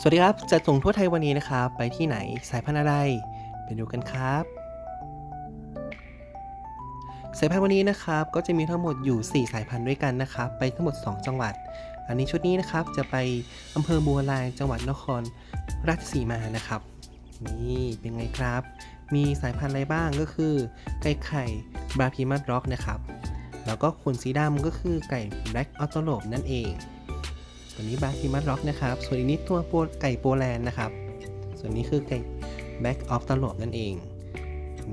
สวัสดีครับ จัดส่งทั่วไทยวันนี้นะครับ ไปที่ไหนสายพันธุ์อะไร ไปดูกันครับ สายพันธุ์วันนี้นะครับ ก็จะมีทั้งหมดอยู่ 4 สายพันธุ์ด้วยกันนะครับ ไปทั้งหมด 2 จังหวัด อันนี้ชุดนี้นะครับ จะไปอำเภอบัวลาย จังหวัดนครราชสีมานะครับ นี่เป็นไงครับ มีสายพันธุ์อะไรบ้างก็คือ ไก่ไข่บราพีมัดร็อกนะครับ แล้วก็ขนสีดำก็คือไก่แบล็กออโตโลบนั่นเอง ตัวนนี้บาคิมัสร็อกนะครับ ส่วนอันนี้ตัวโปไก่โปแลนด์นะครับ ส่วนนี้คือไก่แบ็กออฟตลบนั่นเอง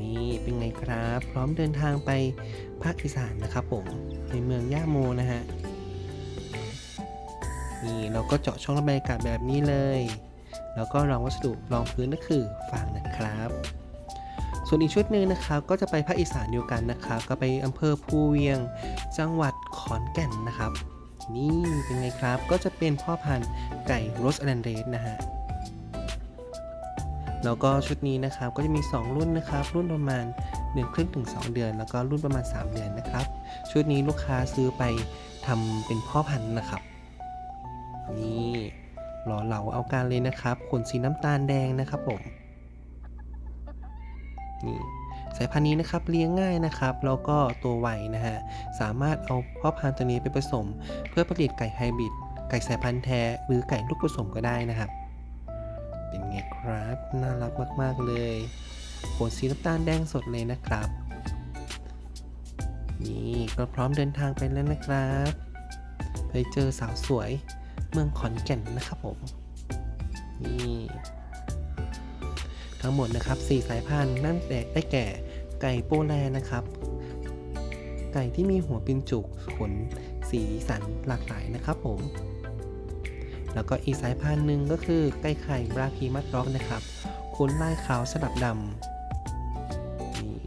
นี่เป็นไงครับ พร้อมเดินทางไปภาคอีสานนะครับผม ในเมืองย่าโมนะฮะ นี่เราก็เจาะช่องระบายอากาศแบบนี้เลย แล้วก็รองวัสดุรองพื้นก็คือฟางนะครับ ส่วนอีกชุดหนึ่งนะครับ ก็จะไปภาคอีสานเดียวกันนะครับ ก็ไปอำเภอภูเวียง จังหวัดขอนแก่นนะครับ นี่เป็นไงครับก็จะเป็นพ่อพันธุ์ไก่โรสแลนเดสนะฮะแล้วก็ชุดนี้นะครับก็จะมี 2 รุ่นนะครับ รุ่นประมาณเดือนครึ่งถึง 2 เดือน แล้วก็รุ่นประมาณ 3 เดือนนะครับ ชุดนี้ลูกค้าซื้อไปทำเป็นพ่อพันธุ์นะครับ นี่หล่อเหลาเอาการเลยนะครับขนสีน้ำตาลแดงนะครับผมนี่ สายพันธุ์นี้นะครับเลี้ยงง่ายนะครับแล้วก็ตัวไวนะฮะสามารถเอาพ่อพันธุ์ตัวนี้ไปผสม เพื่อผลิตไก่ไฮบริดไก่สายพันธุ์แท้หรือไก่ลูกผสมก็ได้นะครับ เป็นไงครับ น่ารักมาก ๆ เลยขนสีน้ำตาลแดงสดเลยนะครับ นี่ก็พร้อมเดินทางไปแล้วนะครับไปเจอสาวสวยเมืองขอนแก่นนะครับผมนี่ ทั้งหมดนะครับ4สายพันธุ์นั่นแต่ได้แก่ ไก่โปแลนด์นะครับ ไก่ที่มีหัวปินจุกขนสีสันหลากหลายนะครับผม แล้วก็อีกสายพันธุ์หนึ่งก็คือไก่ไข่บราพีมัดร็อกนะครับขนลายขาวสลับดำนี่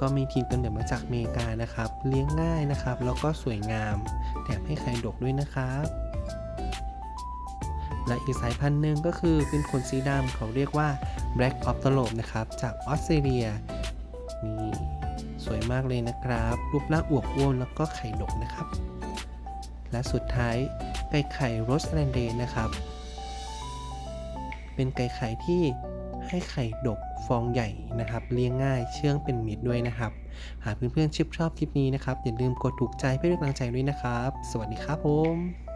ก็มีทีมกำเนิดมาจากอเมริกานะครับ เลี้ยงง่ายนะครับ แล้วก็สวยงาม แถมให้ไข่ดกด้วยนะครับ และอีกสายพันธุ์หนึ่งก็คือเป็นขนสีดำเขาเรียกว่า Black o p t e r o p นะครับ จากออสเตรเลียนี่สวยมากเลยนะครับ รูปร่างอวบอ้วนแล้วก็ไข่ดกนะครับ และสุดท้ายไก่ไข่โรสแลนเดนะครับ เป็นไก่ไข่ที่ให้ไข่ดกฟองใหญ่นะครับ เลี้ยงง่ายเชื่องเป็นมิตรด้วยนะครับ หากเพื่อนๆชื่นชอบคลิปนี้นะครับ อย่าลืมกดถูกใจเพื่อเป็นกำลังใจด้วยนะครับ สวัสดีครับผม